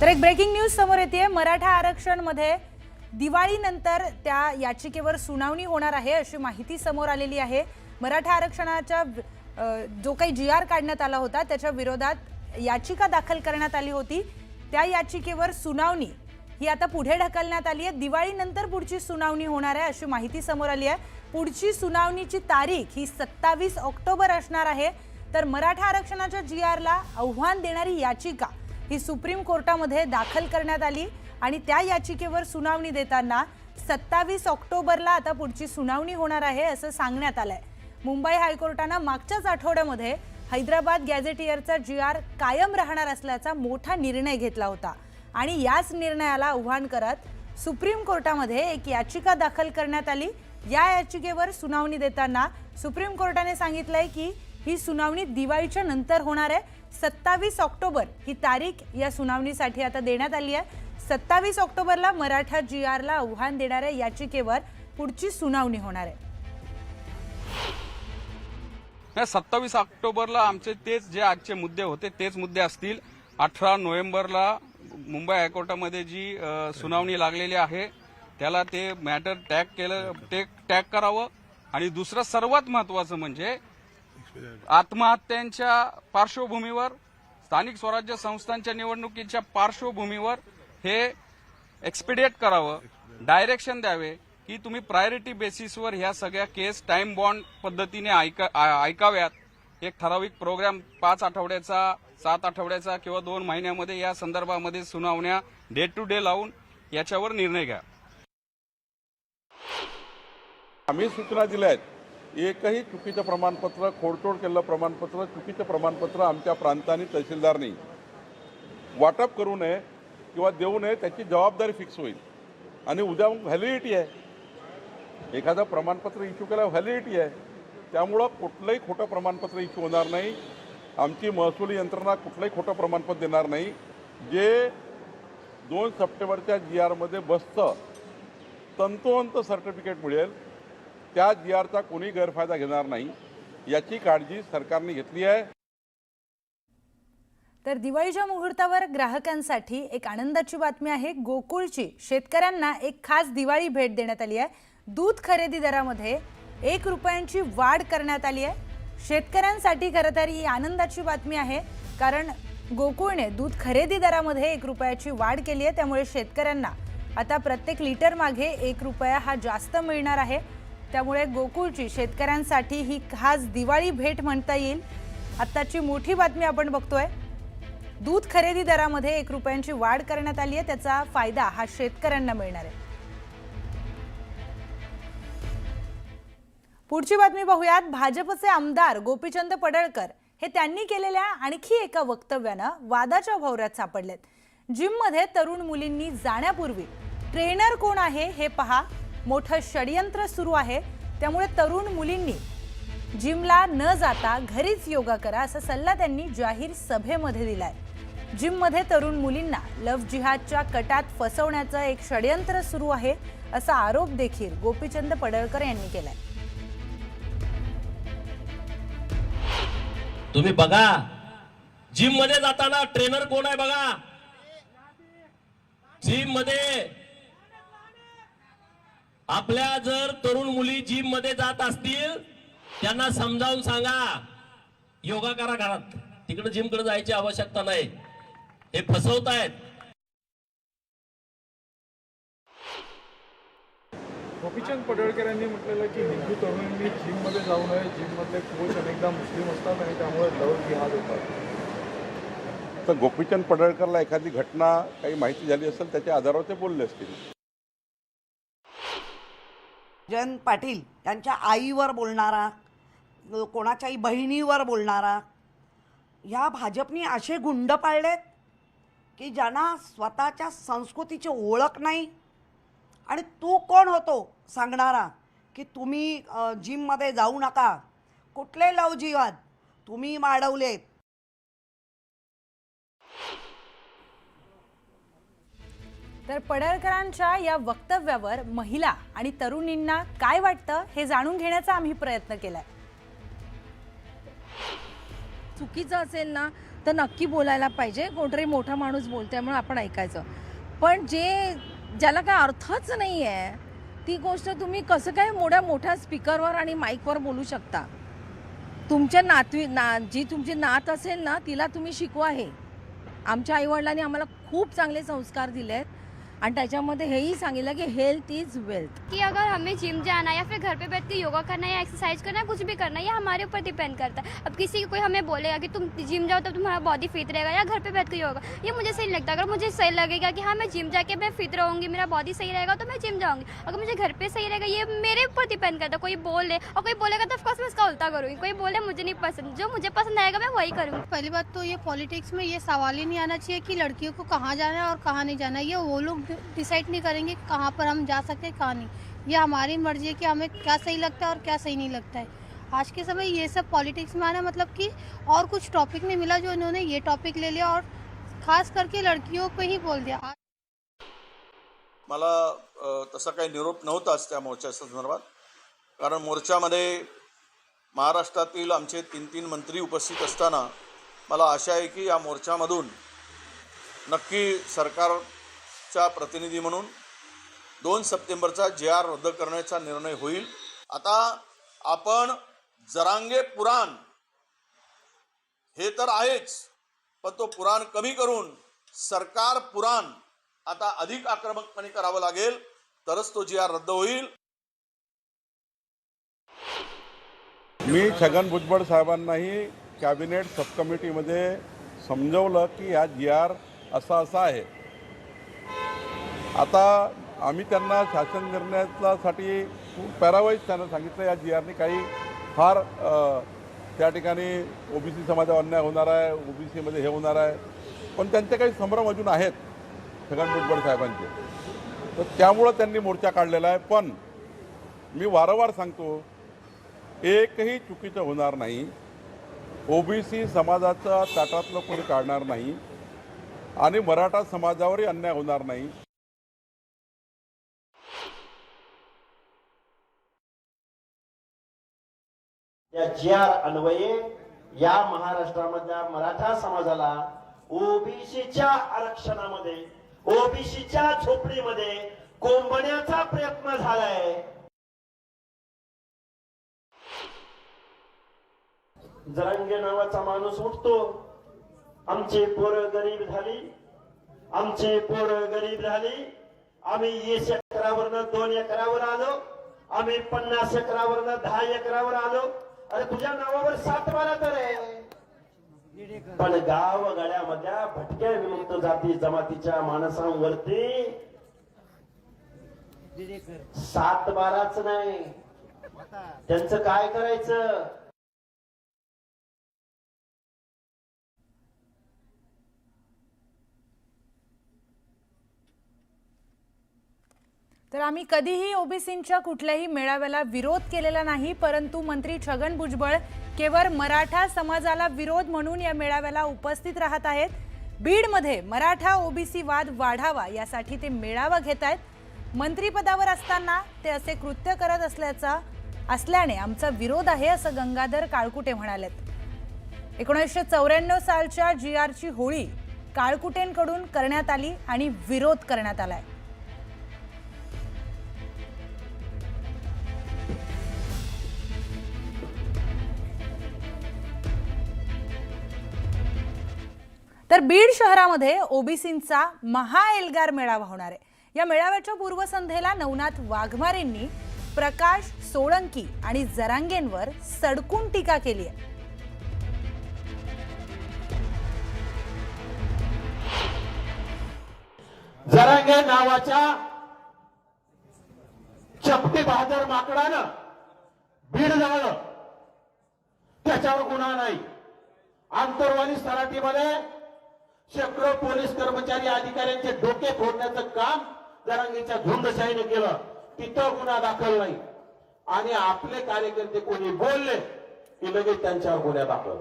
तर एक breaking news समोर येते मराठा आरक्षणमध्ये दिवाळीनंतर त्या याचिकेवर सुनावणी होणार आहे अशी माहिती समोर आलेली आहे. मराठा आरक्षणाच्या जो काही जी आर काढण्यात आला होता त्याच्या विरोधात याचिका दाखल करण्यात आली होती. त्या याचिकेवर सुनावणी ही आता पुढे ढकलण्यात आली आहे. दिवाळीनंतर पुढची सुनावणी होणार आहे अशी माहिती समोर आली आहे. पुढची सुनावणीची तारीख ही सत्तावीस ऑक्टोबर असणार आहे. तर मराठा आरक्षणाच्या जी आरला आव्हान देणारी याचिका ही सुप्रीम कोर्टामध्ये दाखल करण्यात आली आणि त्या याचिकेवर सुनावणी देताना सत्तावीस ऑक्टोबरला आता पुढची सुनावणी होणार आहे असं सांगण्यात आलंय. मुंबई हायकोर्टानं मागच्याच आठवड्यामध्ये हैदराबाद गॅझेटियरचा जी आर कायम राहणार असल्याचा मोठा निर्णय घेतला होता आणि याच निर्णयाला आव्हान करत सुप्रीम कोर्टामध्ये एक याचिका दाखल करण्यात आली. या याचिकेवर सुनावणी देताना सुप्रीम कोर्टाने सांगितलंय की ही सुनावणी दिवाळीच्या नंतर होणार आहे. सत्तावीस ऑक्टोबर ही तारीख या सुनावणीसाठी आता देण्यात आली आहे. सत्तावीस ऑक्टोबरला मराठा जी आरला आव्हान देणाऱ्या याचिकेवर पुढची सुनावणी होणार आहे. सत्तावीस ऑक्टोबरला आमचे तेच जे आजचे मुद्दे होते तेच मुद्दे असतील. अठरा नोव्हेंबरला मुंबई हायकोर्टामध्ये जी सुनावणी लागलेली आहे त्याला ते मॅटर टॅग केलं ते टॅग करावं. आणि दुसरं सर्वात महत्वाचं म्हणजे आत्महत्यांच्या पार्श्वभूमीवर स्थानिक स्वराज्य संस्थांच्या निवडणुकीच्या पार्श्वभूमीवर हे एक्सपिडिएट करावं डायरेक्शन द्यावे की तुम्ही प्रायोरिटी बेसिसवर ह्या सगळ्या केस टाइम बॉन्ड पद्धतीने ऐका- ऐकाव्यात. एक ठराविक प्रोग्राम पाच आठवड्याचा सात आठवड्याचा किंवा दोन महिन्यामध्ये या संदर्भामध्ये सुनावण्या डे टू डे लावून याच्यावर निर्णय घ्या. आम्ही सूचना दिल्या आहेत. एकही चुकीचं प्रमाणपत्र खोडतोड केलेलं प्रमाणपत्र चुकीचं प्रमाणपत्र आमच्या प्रांताने तहसीलदारनी वाटप करू नये किंवा देऊ नये त्याची जबाबदारी फिक्स होईल. आणि उद्या मग व्हॅलिडिटी आहे. एखादं प्रमाणपत्र इश्यू केलं व्हॅलिडिटी आहे. त्यामुळं कुठलंही खोटं प्रमाणपत्र इश्यू होणार नाही. आमची महसुली यंत्रणा कुठलंही खोटं प्रमाणपत्र देणार नाही. जे दोन सप्टेंबरच्या जी आरमध्ये बसतं तंतोतंत सर्टिफिकेट मिळेल. त्या जी आरचा कोणी गैरफायदा घेणार नाही याची काळजी सरकारने घेतली आहे. तर दिवाळीच्या मुहूर्तावर ग्राहकांसाठी एक आनंदाची बातमी आहे. गोकुळची शेतकऱ्यांना एक खास दिवाळी भेट देण्यात आली आहे. दूध खरेदी दरामध्ये एक रुपयांची वाढ करण्यात आली आहे. शेतकऱ्यांसाठी खरं तर ही आनंदाची बातमी आहे कारण गोकुळने दूध खरेदी दरामध्ये एक रुपयाची वाढ केली आहे. त्यामुळे शेतकऱ्यांना आता प्रत्येक लिटर मागे एक रुपया हा जास्त मिळणार आहे. त्यामुळे गोकुळची शेतकऱ्यांसाठी ही खास दिवाळी भेट म्हणता येईल. आत्ताची मोठी बातमी आपण बघतोय. दूध खरेदी दरामध्ये एक रुपयांची वाढ करण्यात आली आहे. त्याचा फायदा हा शेतकऱ्यांना मिळणार आहे. पुढची बातमी पाहूयात भाजपचे आमदार गोपीचंद पडळकर हे त्यांनी केलेल्या आणखी एका वक्तव्यानं वादाच्या भोवऱ्यात सापडलेत. जिममध्ये तरुण मुलींनी जाण्यापूर्वी ट्रेनर कोण आहे हे पहा. मोठं षडयंत्र सुरू आहे. त्यामुळे तरुण मुलींनी जिमला न जाता घरीच योगा करा असा सल्ला त्यांनी जाहीर सभेमध्ये दिलाय. जिममध्ये तरुण मुलींना लव्ह जिहादच्या कटात फसवण्याचं एक षडयंत्र सुरू आहे असा आरोप देखील गोपीचंद पडळकर यांनी केलाय. तुम्ही बघा जिममध्ये जाताना ट्रेनर कोण आहे बघा? जिममध्ये आपल्या जर तरुण मुली जिममध्ये जात असतील त्यांना समजावून सांगा योगा करा घरात. तिकडे जिमकडे जायची आवश्यकता नाही. हे फसवतायत. गोपीचंद पडळकर यांनी म्हटलेलं की हिंदू तरुणांनी जिममध्ये जाऊ नये. जिममधले कोच अनेकदा मुस्लिम असतात आणि त्यामुळे लव जिहाद होतात. तर गोपीचंद पडळकरला एखादी घटना काही माहिती झाली असेल त्याच्या आधारावर ते बोलले असतील. जयंत पाटील यांच्या आईवर बोलणारा कोणाच्याही बहिणीवर बोलणारा ह्या भाजपनी असे गुंड पाळलेत की ज्यांना स्वतःच्या संस्कृतीची ओळख नाही. आणि तू कोण होतो सांगणारा की तुम्ही जिममध्ये जाऊ नका. कुठले लवजीवाद तुम्ही माडवलेत? तर पडळकरांच्या या वक्तव्यावर महिला आणि तरुणींना काय वाटतं हे जाणून घेण्याचा आम्ही प्रयत्न केलाय. चुकीचं असेल ना तर नक्की बोलायला पाहिजे. कोणतरी मोठा माणूस बोलतोय म्हणून आपण ऐकायचं. पण जे ज्याला काय अर्थच नाही आहे ती गोष्ट तुम्ही कसं काय मोठ्या मोठ्या स्पीकरवर आणि माईकवर बोलू शकता? तुमच्या नातवी ना जी तुमची नात असेल ना तिला तुम्ही शिकवा हे. आमच्या आईवडिलांनी आम्हाला खूप चांगले संस्कार दिले आहेत आणि त्याच्यामध्ये हेही सांगितलं की हेल्थ इज़ वेल्थ कि अगर हमें जिम जाना है या फिर घर पे बैठ के योगा करना है या एक्सरसाइज करना है कुछ भी करना है ये हमारे ऊपर डिपेंड करता है। अब किसी कोई हमें बोलेगा कि तुम जिम जाओ तो तुम्हारा बॉडी फिट रहेगा या घर पे बैठ के योगा ये मुझे सही लगता। अगर मुझे सही लगेगा कि हाँ मैं जिम जाके मैं फिट रहूँगी मेरा बॉडी सही रहेगा तो मैं जिम जाऊँगी। अगर मुझे घर पे सही रहेगा ये मेरे ऊपर डिपेंड करता है। कोई बोले और कोई बोलेगा तो ऑफकोर्स मैं उसका उल्टा करूँगी। कोई बोले मुझे नहीं पसंद। जो मुझे पसंद आएगा मैं वही करूँगी। पहली बात तो ये पॉलिटिक्स में ये सवाल ही नहीं आना चाहिए कि लड़कियों को कहाँ जाना है और कहाँ नहीं जाना है। ये वो लोग डिसाइड नहीं करेंगे कहाँ पर हम जा सकते हैं कहाँ नहीं। ये हमारी मर्जी है कि हमें क्या सही लगता है और क्या सही नहीं लगता है। आज के समय ये सब पॉलिटिक्स में आना मतलब कि और कुछ टॉपिक नहीं मिला जो इन्होंने ये टॉपिक ले लिया और खास करके लड़कियों पे ही बोल दिया। मला तसा काही निरोप नव्हताच त्या मोर्चाच्या संदर्भात. कारण मोर्चामध्ये महाराष्ट्रातील आमचे तीन तीन मंत्री उपस्थित असताना मला आशा आहे की या मोर्चामधून नक्की सरकार चा प्रतिनिधी म्हणून दोन सप्टेंबरचा जे आर रद्द करण्याचा निर्णय होईल. आता आपण जरांगे पुराण हे तर आहेच पण तो पुराण कमी करून सरकार पुराण आता अधिक आक्रमकपणे करावं लागेल तरच तो जी आर रद्द होईल. मी छगन भुजबळ साहेबांनाही कॅबिनेट सबकमिटीमध्ये समजवलं की हा जी आर असा असा आहे. आता आम्ही त्यांना शासन निर्णयासाठी पॅरावाईज त्यांना सांगितलं. या जी आरने काही फार त्या ठिकाणी ओबीसी समाजावर अन्याय होणार आहे ओबीसीमध्ये हे होणार आहे. पण त्यांचे काही संभ्रम अजून आहेत छगन भुजबळ साहेबांचे. तर त्यामुळं त्यांनी मोर्चा काढलेला आहे. पण मी वारंवार सांगतो एकही चुकीचं होणार नाही. ओबीसी समाजाचा ताटातलं कोणी काढणार नाही. आणि मराठा समाजावरही अन्याय होणार नाही. या जी आर अन्वये या महाराष्ट्रामधल्या मराठा समाजाला ओबीसीच्या आरक्षणामध्ये ओबीसीच्या झोपडीमध्ये कोंबण्याचा प्रयत्न झालाय. जरांगे नावाचा माणूस उठतो. आमची पोर गरीब झाली. आमची पोरं गरीब झाली. आम्ही वीस एकरावरनं दोन एकरावर आलो. आम्ही पन्नास एकरावरनं दहा एकरावर आलो. अरे तुझ्या नावावर सात बारा तर आहे पण गाव गड्यामधल्या भटक्या विमुक्त जाती जमातीच्या माणसांवरती सात बाराच नाही. त्यांचं काय करायचं? तर आम्ही कधीही ओबीसींच्या कुठल्याही मेळाव्याला विरोध केलेला नाही परंतु मंत्री छगन भुजबळ केवळ मराठा समाजाला विरोध म्हणून या मेळाव्याला उपस्थित राहत आहेत. बीडमध्ये मराठा ओबीसी वाद वाढावा यासाठी ते मेळावा घेत आहेत. मंत्रीपदावर असताना ते असे कृत्य करत असल्याचा असल्याने आमचा विरोध आहे असं गंगाधर काळकुटे म्हणालेत. एकोणीसशे चौऱ्याण्णव सालच्या जी आरची होळी काळकुटेंकडून करण्यात आली आणि विरोध करण्यात आलाय. तर बीड शहरामध्ये ओबीसींचा महाएल्गार मेळावा होणार आहे. या मेळाव्याच्या पूर्वसंध्येला नवनाथ वाघमारेंनी प्रकाश सोळंकी आणि जरांगेंवर सडकून टीका केली आहे. जरांगे नावाच्या चपटी बहादर माकडानं बीड जाळलं. त्याच्यावर गुन्हा नाही. आंतरवाली सराटीमध्ये शेकडो पोलीस कर्मचारी अधिकाऱ्यांचे डोके फोडण्याचं काम जरांगीच्या धुंदशाहीने केलं. तिथं गुन्हा दाखल नाही. आणि आपले कार्यकर्ते कोणी बोलले की लगेच त्यांच्यावर गुन्हा दाखल.